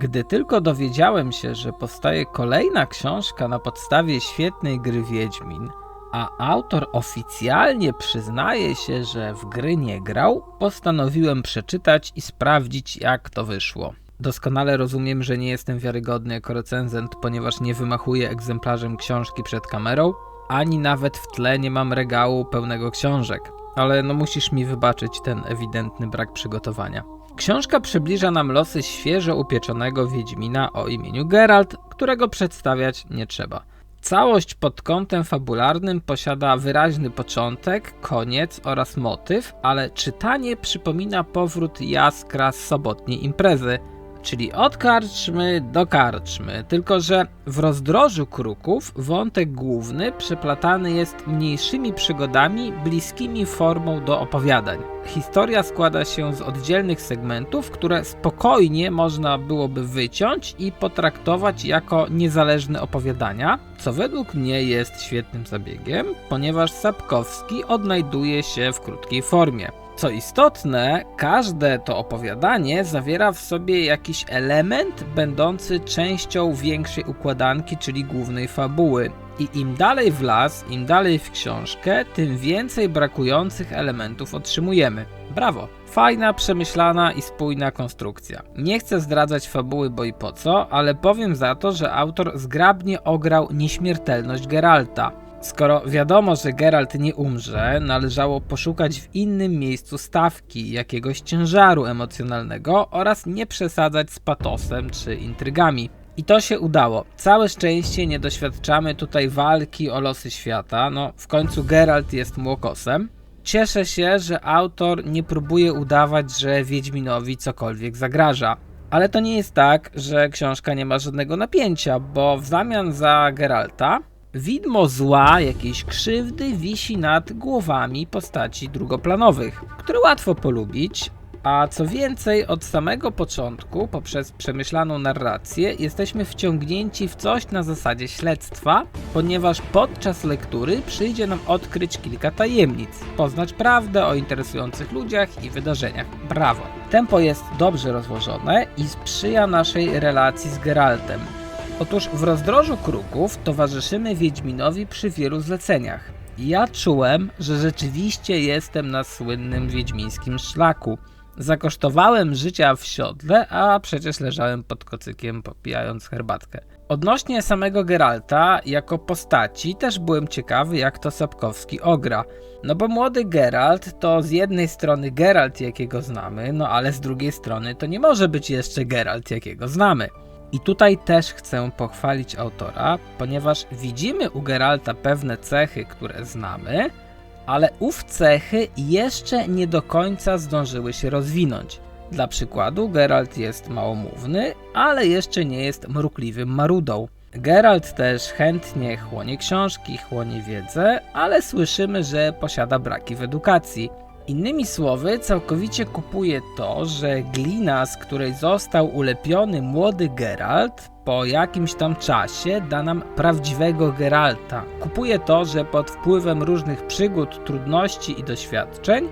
Gdy tylko dowiedziałem się, że powstaje kolejna książka na podstawie świetnej gry Wiedźmin, a autor oficjalnie przyznaje się, że w gry nie grał, postanowiłem przeczytać i sprawdzić, jak to wyszło. Doskonale rozumiem, że nie jestem wiarygodny jako recenzent, ponieważ nie wymachuję egzemplarzem książki przed kamerą, ani nawet w tle nie mam regału pełnego książek. Ale no musisz mi wybaczyć ten ewidentny brak przygotowania. Książka przybliża nam losy świeżo upieczonego Wiedźmina o imieniu Geralt, którego przedstawiać nie trzeba. Całość pod kątem fabularnym posiada wyraźny początek, koniec oraz motyw, ale czytanie przypomina powrót jaskra z sobotniej imprezy, czyli od karczmy do karczmy, tylko że w rozdrożu kruków wątek główny przeplatany jest mniejszymi przygodami bliskimi formą do opowiadań. Historia składa się z oddzielnych segmentów, które spokojnie można byłoby wyciąć i potraktować jako niezależne opowiadania, co według mnie jest świetnym zabiegiem, ponieważ Sapkowski odnajduje się w krótkiej formie. Co istotne, każde to opowiadanie zawiera w sobie jakiś element będący częścią większej układanki, czyli głównej fabuły. I im dalej w las, im dalej w książkę, tym więcej brakujących elementów otrzymujemy. Brawo! Fajna, przemyślana i spójna konstrukcja. Nie chcę zdradzać fabuły, bo i po co, ale powiem za to, że autor zgrabnie ograł nieśmiertelność Geralta. Skoro wiadomo, że Geralt nie umrze, należało poszukać w innym miejscu stawki, jakiegoś ciężaru emocjonalnego oraz nie przesadzać z patosem czy intrygami. I to się udało. Całe szczęście nie doświadczamy tutaj walki o losy świata. No, w końcu Geralt jest młokosem. Cieszę się, że autor nie próbuje udawać, że Wiedźminowi cokolwiek zagraża. Ale to nie jest tak, że książka nie ma żadnego napięcia, bo w zamian za Geralta Widmo zła, jakiejś krzywdy wisi nad głowami postaci drugoplanowych, które łatwo polubić, a co więcej, od samego początku, poprzez przemyślaną narrację, jesteśmy wciągnięci w coś na zasadzie śledztwa, ponieważ podczas lektury przyjdzie nam odkryć kilka tajemnic, poznać prawdę o interesujących ludziach i wydarzeniach. Brawo! Tempo jest dobrze rozłożone i sprzyja naszej relacji z Geraltem. Otóż w rozdrożu kruków towarzyszymy Wiedźminowi przy wielu zleceniach. Ja czułem, że rzeczywiście jestem na słynnym wiedźmińskim szlaku. Zakosztowałem życia w siodle, a przecież leżałem pod kocykiem popijając herbatkę. Odnośnie samego Geralta, jako postaci, też byłem ciekawy, jak to Sapkowski ogra. No bo młody Geralt to z jednej strony Geralt, jakiego znamy, no ale z drugiej strony to nie może być jeszcze Geralt, jakiego znamy. I tutaj też chcę pochwalić autora, ponieważ widzimy u Geralta pewne cechy, które znamy, ale ów cechy jeszcze nie do końca zdążyły się rozwinąć. Dla przykładu, Geralt jest małomówny, ale jeszcze nie jest mrukliwym marudą. Geralt też chętnie chłonie książki, chłonie wiedzę, ale słyszymy, że posiada braki w edukacji. Innymi słowy, całkowicie kupuje to, że glina, z której został ulepiony młody Geralt, po jakimś tam czasie da nam prawdziwego Geralta. Kupuje to, że pod wpływem różnych przygód, trudności i doświadczeń,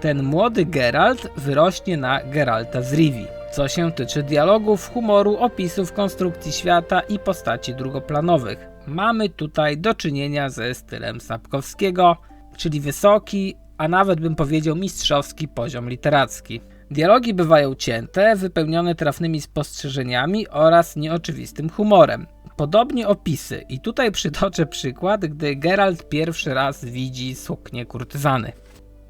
ten młody Geralt wyrośnie na Geralta z Rivi. Co się tyczy dialogów, humoru, opisów, konstrukcji świata i postaci drugoplanowych. Mamy tutaj do czynienia ze stylem Sapkowskiego, czyli wysoki, a nawet bym powiedział mistrzowski poziom literacki. Dialogi bywają cięte, wypełnione trafnymi spostrzeżeniami oraz nieoczywistym humorem. Podobnie opisy, i tutaj przytoczę przykład, gdy Geralt pierwszy raz widzi suknię kurtyzany.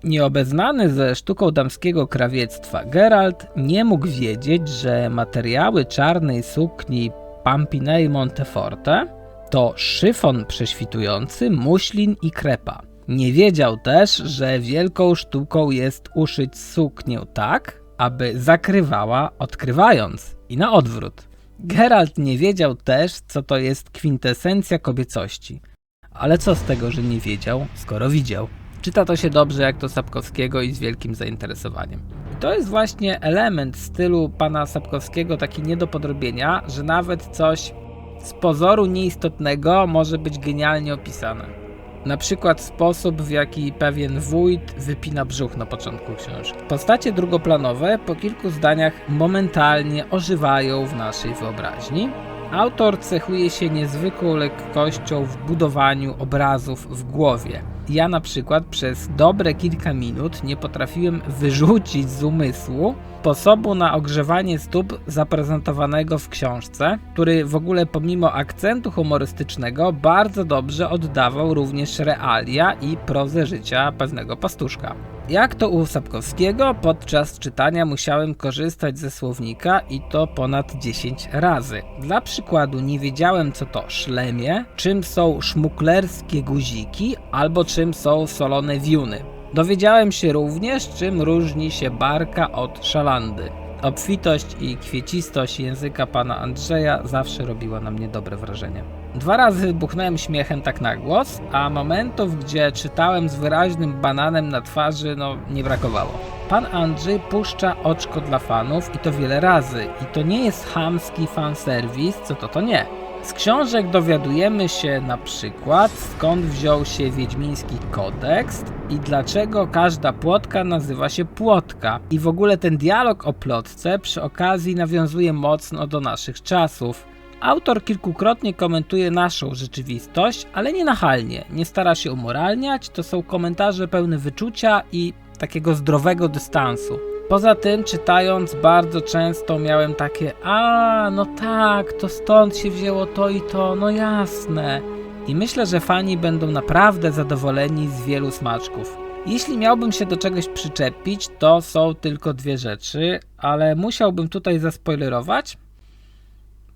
Nieobeznany ze sztuką damskiego krawiectwa, Geralt nie mógł wiedzieć, że materiały czarnej sukni Pampinei Monteforte to szyfon prześwitujący, muślin i krepa. Nie wiedział też, że wielką sztuką jest uszyć suknię tak, aby zakrywała odkrywając i na odwrót. Geralt nie wiedział też, co to jest kwintesencja kobiecości. Ale co z tego, że nie wiedział, skoro widział? Czyta to się dobrze jak to Sapkowskiego i z wielkim zainteresowaniem. I to jest właśnie element stylu pana Sapkowskiego, taki nie do podrobienia, że nawet coś z pozoru nieistotnego może być genialnie opisane. Na przykład sposób, w jaki pewien wójt wypina brzuch na początku książki. Postacie drugoplanowe po kilku zdaniach momentalnie ożywają w naszej wyobraźni. Autor cechuje się niezwykłą lekkością w budowaniu obrazów w głowie. Ja na przykład przez dobre kilka minut nie potrafiłem wyrzucić z umysłu sposobu na ogrzewanie stóp zaprezentowanego w książce, który w ogóle pomimo akcentu humorystycznego bardzo dobrze oddawał również realia i prozę życia pewnego pastuszka. Jak to u Sapkowskiego, podczas czytania musiałem korzystać ze słownika i to ponad 10 razy. Dla przykładu nie wiedziałem co to szlemie, czym są szmuklerskie guziki albo czym są solone wiuny. Dowiedziałem się również czym różni się barka od szalandy. Obfitość i kwiecistość języka pana Andrzeja zawsze robiła na mnie dobre wrażenie. Dwa razy wybuchnąłem śmiechem tak na głos, a momentów, gdzie czytałem z wyraźnym bananem na twarzy, no nie brakowało. Pan Andrzej puszcza oczko dla fanów i to wiele razy. I to nie jest chamski fanserwis, co to to nie. Z książek dowiadujemy się na przykład skąd wziął się wiedźmiński kodeks i dlaczego każda płotka nazywa się płotka. I w ogóle ten dialog o plotce przy okazji nawiązuje mocno do naszych czasów. Autor kilkukrotnie komentuje naszą rzeczywistość, ale nie nachalnie, nie stara się umoralniać, to są komentarze pełne wyczucia i takiego zdrowego dystansu. Poza tym, czytając, bardzo często miałem takie: A, no tak, to stąd się wzięło to i to, no jasne. I myślę, że fani będą naprawdę zadowoleni z wielu smaczków. Jeśli miałbym się do czegoś przyczepić, to są tylko dwie rzeczy, ale musiałbym tutaj zaspoilerować.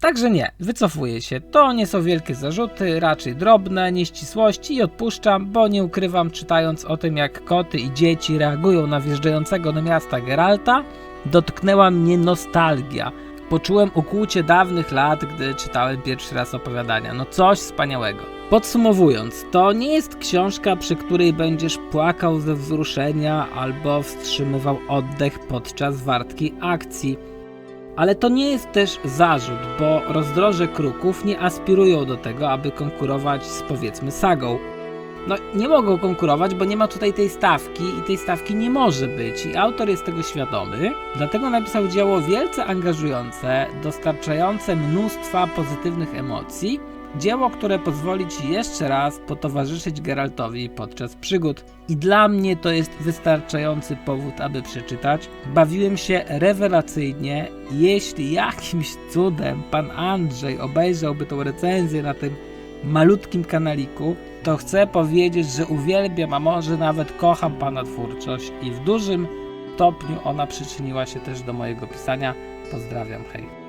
Także nie, wycofuję się. To nie są wielkie zarzuty, raczej drobne nieścisłości i odpuszczam, bo nie ukrywam, czytając o tym, jak koty i dzieci reagują na wjeżdżającego do miasta Geralta, dotknęła mnie nostalgia. Poczułem ukłucie dawnych lat, gdy czytałem pierwszy raz opowiadania. No coś wspaniałego. Podsumowując, to nie jest książka, przy której będziesz płakał ze wzruszenia albo wstrzymywał oddech podczas wartkiej akcji. Ale to nie jest też zarzut, bo rozdroże kruków nie aspirują do tego, aby konkurować z powiedzmy sagą. No, nie mogą konkurować, bo nie ma tutaj tej stawki i tej stawki nie może być. I autor jest tego świadomy, dlatego napisał dzieło wielce angażujące, dostarczające mnóstwa pozytywnych emocji. Dzieło, które pozwoli ci jeszcze raz potowarzyszyć Geraltowi podczas przygód. I dla mnie to jest wystarczający powód, aby przeczytać. Bawiłem się rewelacyjnie. Jeśli jakimś cudem pan Andrzej obejrzałby tą recenzję na tym malutkim kanaliku, to chcę powiedzieć, że uwielbiam, a może nawet kocham pana twórczość i w dużym stopniu ona przyczyniła się też do mojego pisania. Pozdrawiam, hej.